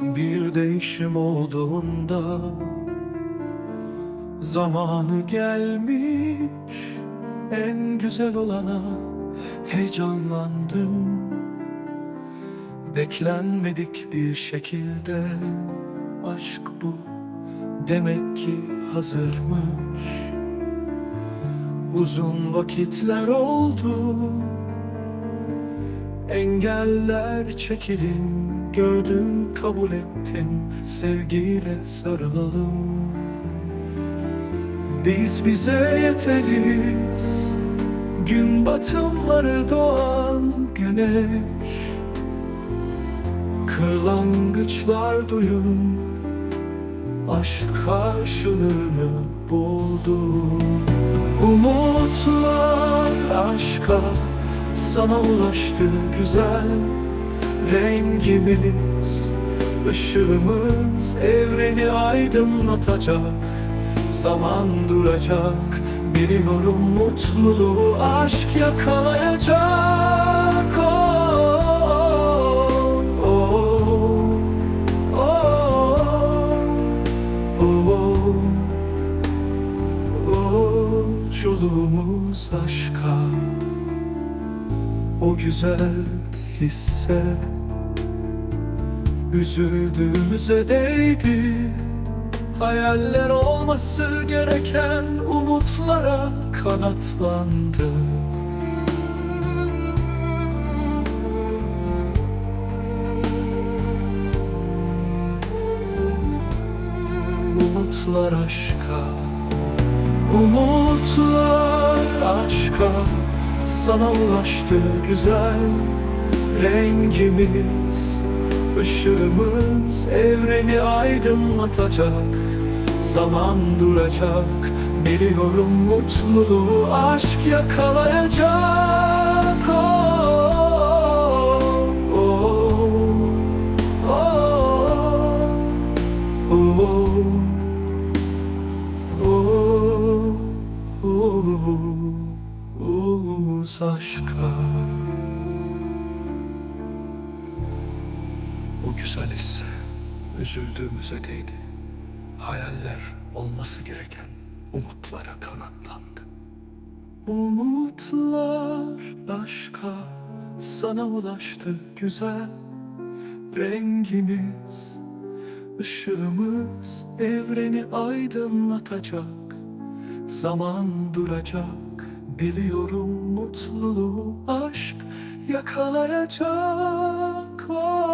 Bir değişim olduğunda Zamanı gelmiş En güzel olana Heyecanlandım. Beklenmedik bir şekilde Aşk bu. Demek ki hazırmış. Uzun vakitler oldu. Engeller çekelim Gördüm kabul ettim. Sevgiyle sarılalım. Biz bize yeteriz. Gün batımları doğan güneş. Kırlangıçlar duyun. Aşk karşılığını buldu. Umutlar aşka Sana ulaştı güzel Rengimiz ışığımız Evreni aydınlatacak. Zaman duracak. Biliyorum mutluluğu aşk yakalayacak. Oh, oh, oh, oh, oh. Yolculuğumuz aşka O güzel hisse. Üzüldüğümüze değdi. Hayaller olması gereken umutlara kanatlandı. Umutlar aşka Umutlar aşka. Sana ulaştı güzel Rengimiz Işığımız evreni aydınlatacak Zaman duracak Biliyorum mutluluğu aşk yakalayacak Oh, oh, oh, oh, oh, oh, oh, aşka Bu güzel hisse üzüldüğümüze değdi. Hayaller olması gereken umutlara kanatlandı. Umutlar aşka sana ulaştı güzel rengimiz. ışığımız evreni aydınlatacak. Zaman duracak biliyorum mutluluğu aşk yakalayacak. Oh,